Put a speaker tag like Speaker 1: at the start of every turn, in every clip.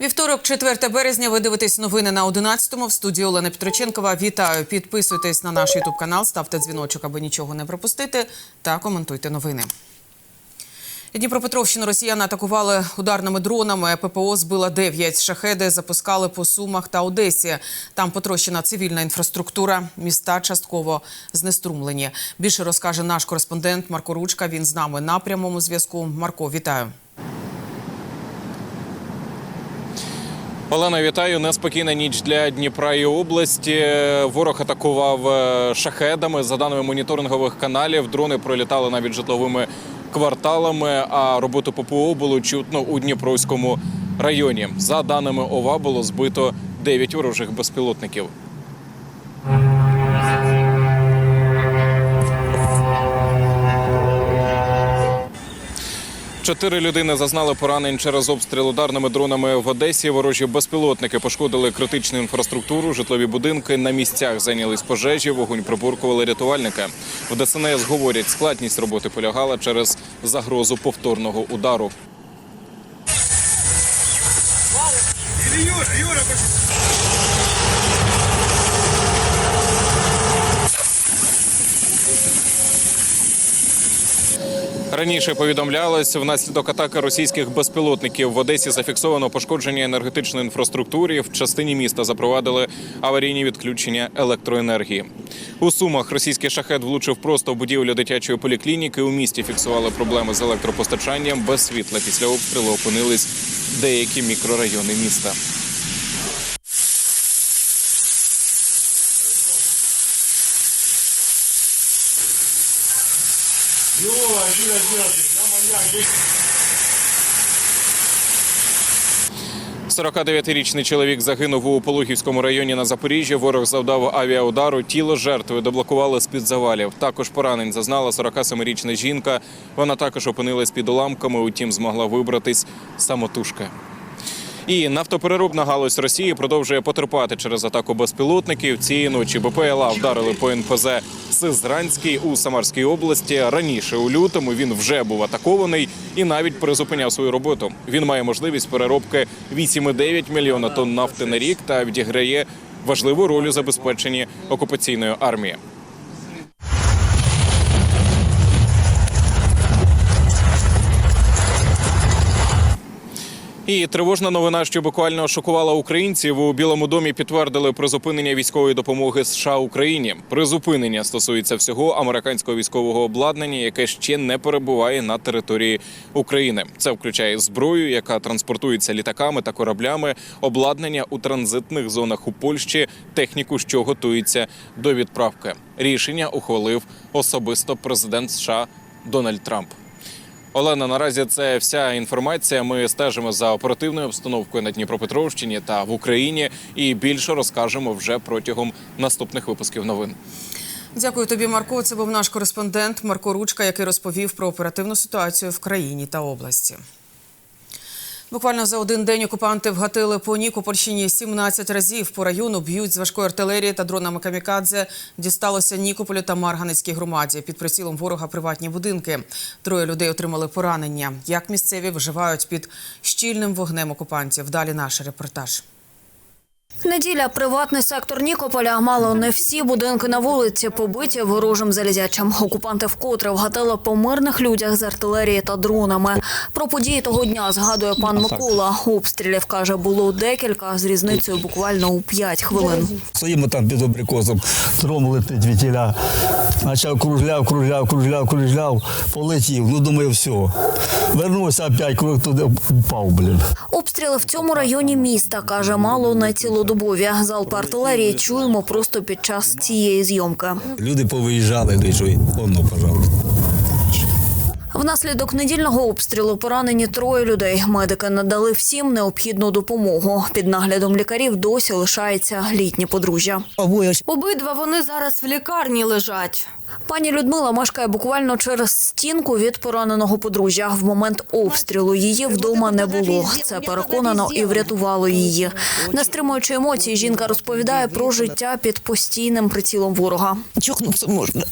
Speaker 1: Вівторок, 4 березня. Ви дивитесь новини на 11-му. В студії Олена Петроченкова. Вітаю. Підписуйтесь на наш ютуб канал, ставте дзвіночок, аби нічого не пропустити, та коментуйте новини. Дніпропетровщину росіяни атакували ударними дронами. ППО збила 9. Шахеди запускали по Сумах та Одесі. Там потрощена цивільна інфраструктура. Міста частково знеструмлені. Більше розкаже наш кореспондент Марко Ручка. Він з нами на прямому зв'язку. Марко, вітаю.
Speaker 2: Олена, вітаю. Неспокійна ніч для Дніпра і області. Ворог атакував е, шахедами. За даними моніторингових каналів, дрони пролітали навіть житловими кварталами. А роботу ППО було чутно у Дніпровському районі. За даними ОВА, було збито 9 ворожих безпілотників. Чотири людини зазнали поранень через обстріл ударними дронами в Одесі. Ворожі безпілотники пошкодили критичну інфраструктуру, житлові будинки. На місцях зайнялись пожежі. Вогонь прибуркували рятувальника. В ДСНС говорять, складність роботи полягала через загрозу повторного удару. Раніше повідомлялось, внаслідок атаки російських безпілотників в Одесі зафіксовано пошкодження енергетичної інфраструктури. В частині міста запровадили аварійні відключення електроенергії. У Сумах російський шахет влучив просто в будівлю дитячої поліклініки. У місті фіксували проблеми з електропостачанням. Без світла після обстрілу опинились деякі мікрорайони міста. – 49-річний чоловік загинув у Пологівському районі на Запоріжжі. Ворог завдав авіаудару. Тіло жертви доблокували з-під завалів. Також поранень зазнала 47-річна жінка. Вона також опинилась під уламками, утім змогла вибратись самотужки. І нафтопереробна галузь Росії продовжує потерпати через атаку безпілотників. Цієї ночі БПЛА вдарили по НПЗ Сизранський у Самарській області. Раніше у лютому він вже був атакований і навіть призупиняв свою роботу. Він має можливість переробки 8,9 мільйона тонн нафти на рік та відіграє важливу роль у забезпеченні окупаційної армії. І тривожна новина, що буквально шокувала українців у Білому домі, підтвердили призупинення військової допомоги США Україні. Призупинення стосується всього американського військового обладнання, яке ще не перебуває на території України. Це включає зброю, яка транспортується літаками та кораблями, обладнання у транзитних зонах у Польщі, техніку, що готується до відправки. Рішення ухвалив особисто президент США Дональд Трамп. Олена, наразі це вся інформація. Ми стежимо за оперативною обстановкою на Дніпропетровщині та в Україні і більше розкажемо вже протягом наступних випусків новин.
Speaker 1: Дякую тобі, Марко. Це був наш кореспондент Марко Ручка, який розповів про оперативну ситуацію в країні та області. Буквально за один день окупанти вгатили по Нікопольщині 17 разів. По району б'ють з важкої артилерії та дронами камікадзе. Дісталося Нікополю та Марганецькій громаді. Під прицілом ворога приватні будинки. Троє людей отримали поранення. Як місцеві виживають під щільним вогнем окупантів? Далі наш репортаж.
Speaker 3: Неділя приватний сектор Нікополя. Мало не всі будинки на вулиці побиті ворожим залізячим. Окупанти вкотре вгатили по мирних людях з артилерії та дронами. Про події того дня згадує пан Микола. Обстрілів каже, було декілька з різницею буквально у 5 хвилин.
Speaker 4: Стоїмо там під абрикосом, тром летить вітіля. Почав кружляв, кружляв, кружляв, кружляв, полетів. Ну, думаю, все. Вернувся опять, коли туди впав, блін.
Speaker 3: Обстріли в цьому районі міста каже, мало не цілодобові. Залп артилерії чуємо просто під час цієї зйомки.
Speaker 4: Люди повиїжджали, де що, воно, пожалуйста.
Speaker 3: Внаслідок недільного обстрілу поранені троє людей. Медики надали всім необхідну допомогу. Під наглядом лікарів досі лишається літнє подружжя.
Speaker 5: Обидва вони зараз в лікарні лежать.
Speaker 3: Пані Людмила мешкає буквально через стінку від пораненого подружжя. В момент обстрілу її вдома не було. Це переконано і врятувало її. Не стримуючи емоцій, жінка розповідає про життя під постійним прицілом ворога.
Speaker 6: чокнуться можна.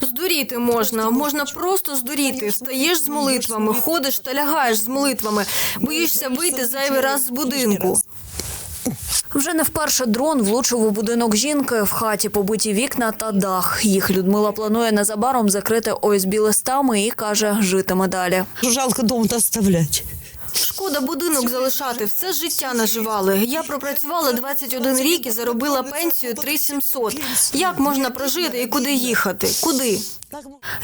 Speaker 5: Здуріти можна, можна просто здуріти. Стаєш з молитвами, ходиш та лягаєш з молитвами. Боїшся вийти зайвий раз з будинку.
Speaker 3: Вже не вперше дрон влучив у будинок жінки. В хаті побиті вікна та дах. Їх Людмила планує незабаром закрити ОСБ листами і каже, житиме далі.
Speaker 6: Жалко дом-то оставлять.
Speaker 5: Шкода будинок залишати, все життя наживали. Я пропрацювала 21 рік і заробила пенсію 3700. Як можна прожити і куди їхати? Куди?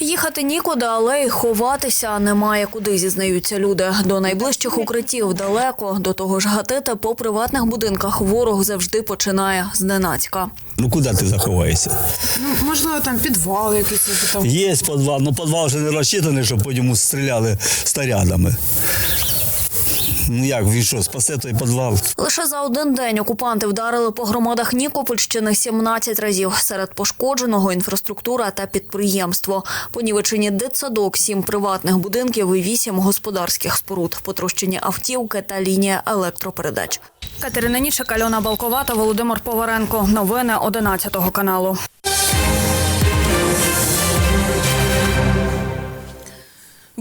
Speaker 3: Їхати нікуди, але й ховатися немає куди, зізнаються люди. До найближчих укриттів далеко. До того ж, гатити по приватних будинках ворог завжди починає зненацька.
Speaker 4: Ну куди ти заховаєшся?
Speaker 1: Можливо, там підвал якийсь там.
Speaker 4: Є підвал, ну підвал вже не розчитаний, щоб по ньому стріляли снарядами. Ну як, він що, спасе той підвал?
Speaker 3: Лише за один день окупанти вдарили по громадах Нікопольщини 17 разів. Серед пошкодженого інфраструктура та підприємство. Понівечені дитсадок, сім приватних будинків і вісім господарських споруд. Потрощені автівки та лінія електропередач. Катерина Нічик, Альона Балковата, Володимир Поваренко. Новини 11 каналу.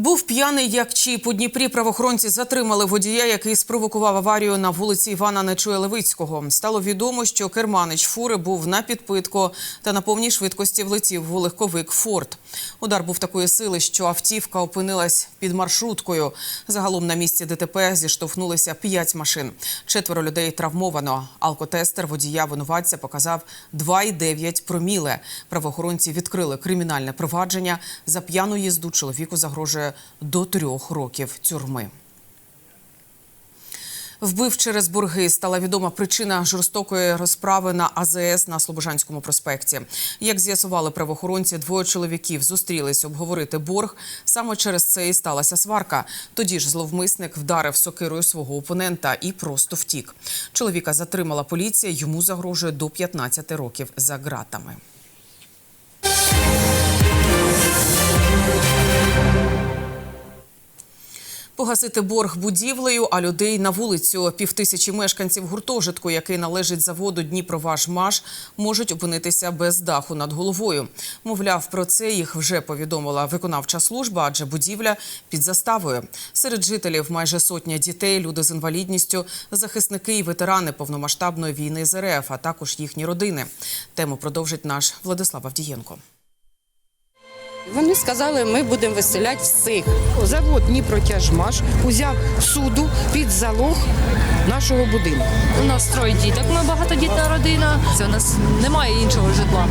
Speaker 1: Був п'яний як чіп. У Дніпрі правоохоронці затримали водія, який спровокував аварію на вулиці Івана Нечуя Левицького. Стало відомо, що керманич фури був на підпитку та на повній швидкості влетів у легковик Форд. Удар був такої сили, що автівка опинилась під маршруткою. Загалом на місці ДТП зіштовхнулися п'ять машин. Четверо людей травмовано. Алкотестер водія винуватця показав 2,9 проміле. Правоохоронці відкрили кримінальне провадження. За п'яну їзду чоловіку загрожує до трьох років тюрми. Вбив через борги стала відома причина жорстокої розправи на АЗС на Слобожанському проспекті. Як з'ясували правоохоронці, двоє чоловіків зустрілись обговорити борг. Саме через це і сталася сварка. Тоді ж зловмисник вдарив сокирою свого опонента і просто втік. Чоловіка затримала поліція. Йому загрожує до 15 років за ґратами. Погасити борг будівлею, а людей на вулицю. Півтисячі мешканців гуртожитку, який належить заводу Дніпроважмаш, можуть опинитися без даху над головою. Мовляв, про це їх вже повідомила виконавча служба, адже будівля під заставою. Серед жителів майже сотня дітей, люди з інвалідністю, захисники і ветерани повномасштабної війни з РФ, а також їхні родини. Тему продовжить наш Владислав Авдієнко.
Speaker 7: Вони сказали, ми будемо виселяти всіх. Завод Дніпротяжмаш узяв суду під залог нашого будинку.
Speaker 8: У нас троє діток. Ми багатодітна родина. Це у нас немає іншого житла.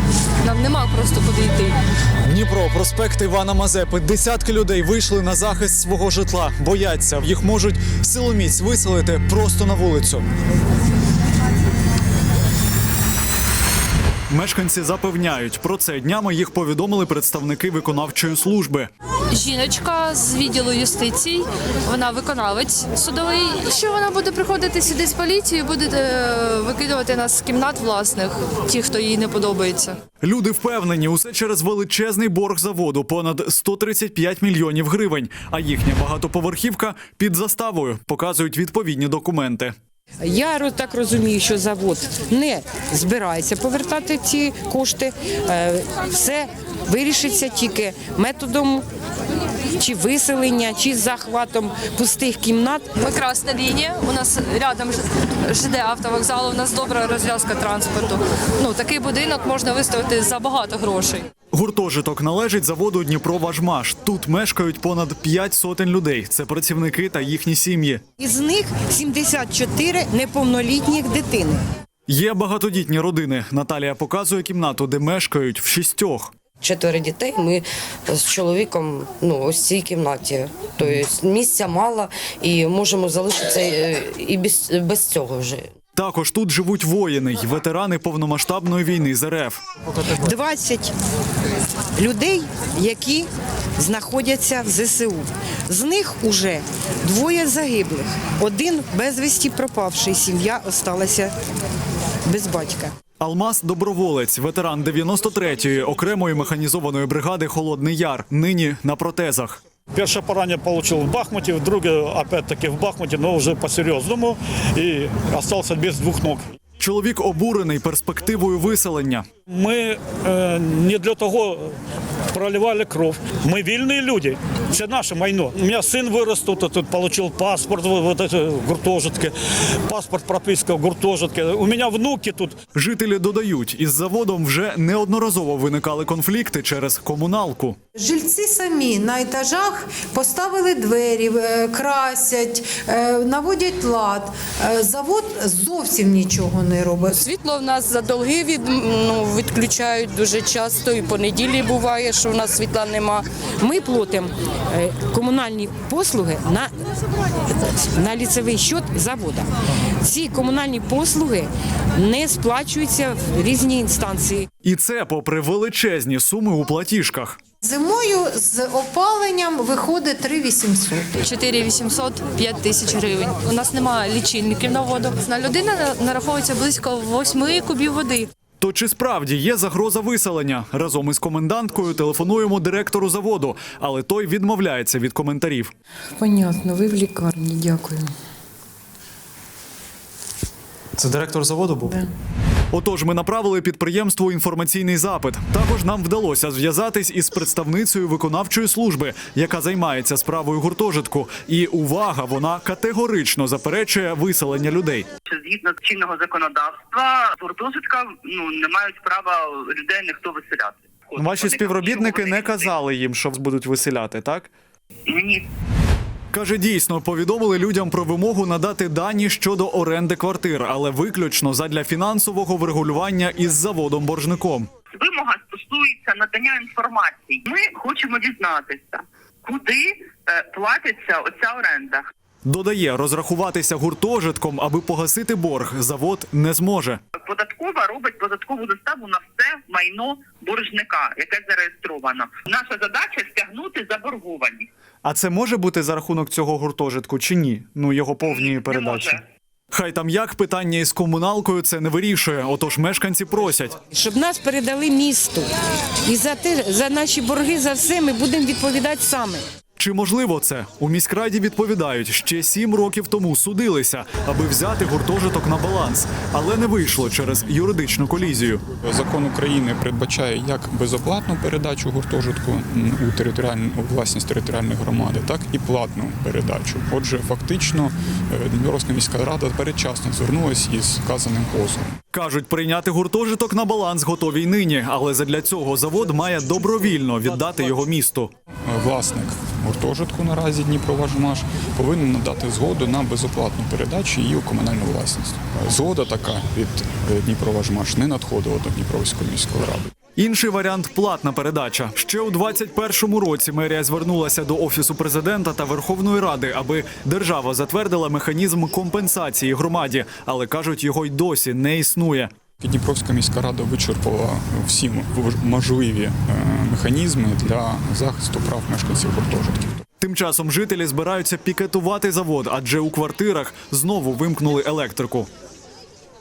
Speaker 8: Нам нема просто куди йти.
Speaker 9: Дніпро, проспект Івана Мазепи. Десятки людей вийшли на захист свого житла. Бояться, їх можуть силоміць виселити просто на вулицю. Мешканці запевняють, про це днями їх повідомили представники виконавчої служби.
Speaker 8: Жіночка з відділу юстиції, вона виконавець судовий. Що вона буде приходити сюди з поліцією, буде викидувати нас з кімнат власних, ті, хто їй не подобається.
Speaker 9: Люди впевнені, усе через величезний борг заводу понад 135 мільйонів гривень. А їхня багатоповерхівка під заставою показують відповідні документи.
Speaker 7: Я так розумію, що завод не збирається повертати ці кошти. Е, Все вирішиться тільки методом чи виселення, чи захватом пустих кімнат.
Speaker 8: Ми красна лінія. У нас рядом ЖД автовокзал, у нас добра розв'язка транспорту. Ну такий будинок можна виставити за багато грошей.
Speaker 9: Гуртожиток належить заводу Дніпроважмаш. Тут мешкають понад 5 сотень людей. Це працівники та їхні сім'ї.
Speaker 7: Із них 74 неповнолітніх дитини.
Speaker 9: Є багатодітні родини. Наталія показує кімнату, де мешкають в шістьох.
Speaker 10: Четверо дітей. Ми з чоловіком ну ось в цій кімнаті. Тобто місця мало і можемо залишитися е, і без, без цього вже.
Speaker 9: Також тут живуть воїни й ветерани повномасштабної війни з РФ.
Speaker 7: 20 людей, які знаходяться в ЗСУ. З них уже двоє загиблих, один безвісті пропавший. Сім'я осталася без батька.
Speaker 9: Алмаз доброволець, ветеран 93-ї окремої механізованої бригади Холодний Яр. Нині на протезах.
Speaker 11: Перше поранення отримав в Бахмуті, друге опять-таки в Бахмуті, але вже по-серйозному і залишився без двох ног.
Speaker 9: Чоловік обурений перспективою виселення.
Speaker 11: Ми е, не для того проливали кров. Ми вільні люди. Це наше майно. У мене син вирос тут, тут отримав паспорт в, вот это, паспорт прописка в гуртожитке. У мене внуки тут.
Speaker 9: Жителі додають, із заводом вже неодноразово виникали конфлікти через комуналку.
Speaker 12: Жильці самі на етажах поставили двері, е, красять, е, наводять лад. Е, Завод зовсім нічого не робить.
Speaker 13: Світло в нас за долги від, ну, відключають дуже часто, і по неділі буває, що в нас світла нема.
Speaker 7: Ми платимо е, комунальні послуги на, на ліцевий счет завода. Ці комунальні послуги не сплачуються в різні інстанції.
Speaker 9: І це попри величезні суми у платіжках.
Speaker 12: Зимою з опаленням виходить 3800.
Speaker 8: 4 800 – 5 тисяч гривень. У нас немає лічильників на воду. На людину нараховується близько 8 кубів води.
Speaker 9: То чи справді є загроза виселення? Разом із коменданткою телефонуємо директору заводу, але той відмовляється від коментарів.
Speaker 13: Понятно, ви в лікарні, дякую.
Speaker 9: Це директор заводу був? Отож, ми направили підприємству інформаційний запит. Також нам вдалося зв'язатись із представницею виконавчої служби, яка займається справою гуртожитку. І увага, вона категорично заперечує виселення людей.
Speaker 14: згідно чинного законодавства з гуртожитка ну не мають права людей ніхто виселяти.
Speaker 9: Ваші співробітники не казали їм, що будуть виселяти, так?
Speaker 14: Ні,
Speaker 9: Каже, дійсно повідомили людям про вимогу надати дані щодо оренди квартир, але виключно задля фінансового врегулювання із заводом боржником.
Speaker 14: вимога стосується надання інформації. Ми хочемо дізнатися, куди е, платиться оця оренда.
Speaker 9: Додає, розрахуватися гуртожитком, аби погасити борг, завод не зможе.
Speaker 14: Податкова робить податкову заставу на все майно боржника, яке зареєстровано. Наша задача стягнути заборгованість.
Speaker 9: А це може бути за рахунок цього гуртожитку чи ні? Ну його повні передачі.
Speaker 14: може.
Speaker 9: Хай там як питання із комуналкою це не вирішує. Отож, мешканці просять.
Speaker 7: Щоб нас передали місту. І за те, за наші борги, за все ми будемо відповідати саме.
Speaker 9: Чи можливо це? У міськраді відповідають, ще сім років тому судилися, аби взяти гуртожиток на баланс, але не вийшло через юридичну колізію.
Speaker 15: Закон України передбачає як безоплатну передачу гуртожитку у територіальну у власність територіальної громади, так і платну передачу. Отже, фактично е, Дніпровська міська рада передчасно звернулася із вказаним позовом.
Speaker 9: Кажуть, прийняти гуртожиток на баланс готові й нині, але задля цього завод має добровільно віддати його місту.
Speaker 15: Власник гуртожитку наразі Дніпроважмаш повинен надати згоду на безоплатну передачу її у комунальну власність. Згода така від е, Дніпроважмаш не надходила до Дніпровської міської ради.
Speaker 9: Інший варіант платна передача. Ще у 21-му році мерія звернулася до офісу президента та Верховної Ради, аби держава затвердила механізм компенсації громаді, але кажуть, його й досі не існує.
Speaker 15: Дніпровська міська рада вичерпала всі можливі е, механізми для захисту прав мешканців гуртожитків.
Speaker 9: Тим часом жителі збираються пікетувати завод, адже у квартирах знову вимкнули електрику.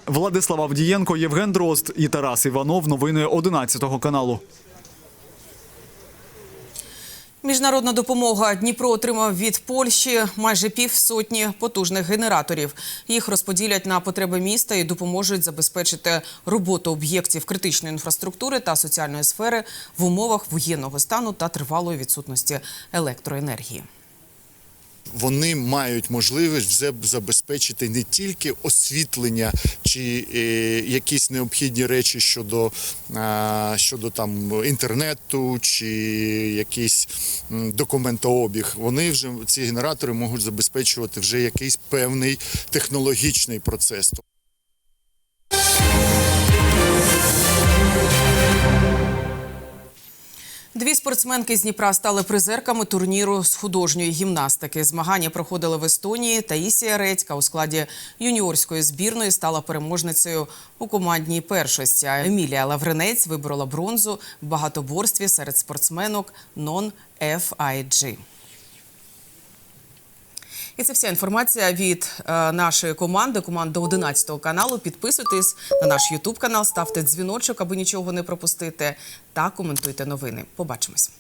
Speaker 9: Владислав Авдієнко, Євген Дрозд і Тарас Іванов. Новини 11 каналу.
Speaker 1: Міжнародна допомога Дніпро отримав від Польщі майже півсотні потужних генераторів. Їх розподілять на потреби міста і допоможуть забезпечити роботу об'єктів критичної інфраструктури та соціальної сфери в умовах воєнного стану та тривалої відсутності електроенергії.
Speaker 16: Вони мають можливість забезпечити не тільки освітлення чи е, якісь необхідні речі щодо, е, щодо там інтернету чи якийсь документообіг. Вони вже ці генератори можуть забезпечувати вже якийсь певний технологічний процес.
Speaker 1: Дві спортсменки з Дніпра стали призерками турніру з художньої гімнастики. Змагання проходили в Естонії. Таїсія Редька у складі юніорської збірної стала переможницею у командній першості. А Емілія Лавренець виборола бронзу в багатоборстві серед спортсменок non-FIG. І це вся інформація від е, нашої команди, команди 11 каналу. Підписуйтесь на наш Ютуб канал, ставте дзвіночок, аби нічого не пропустити, та коментуйте новини. Побачимось.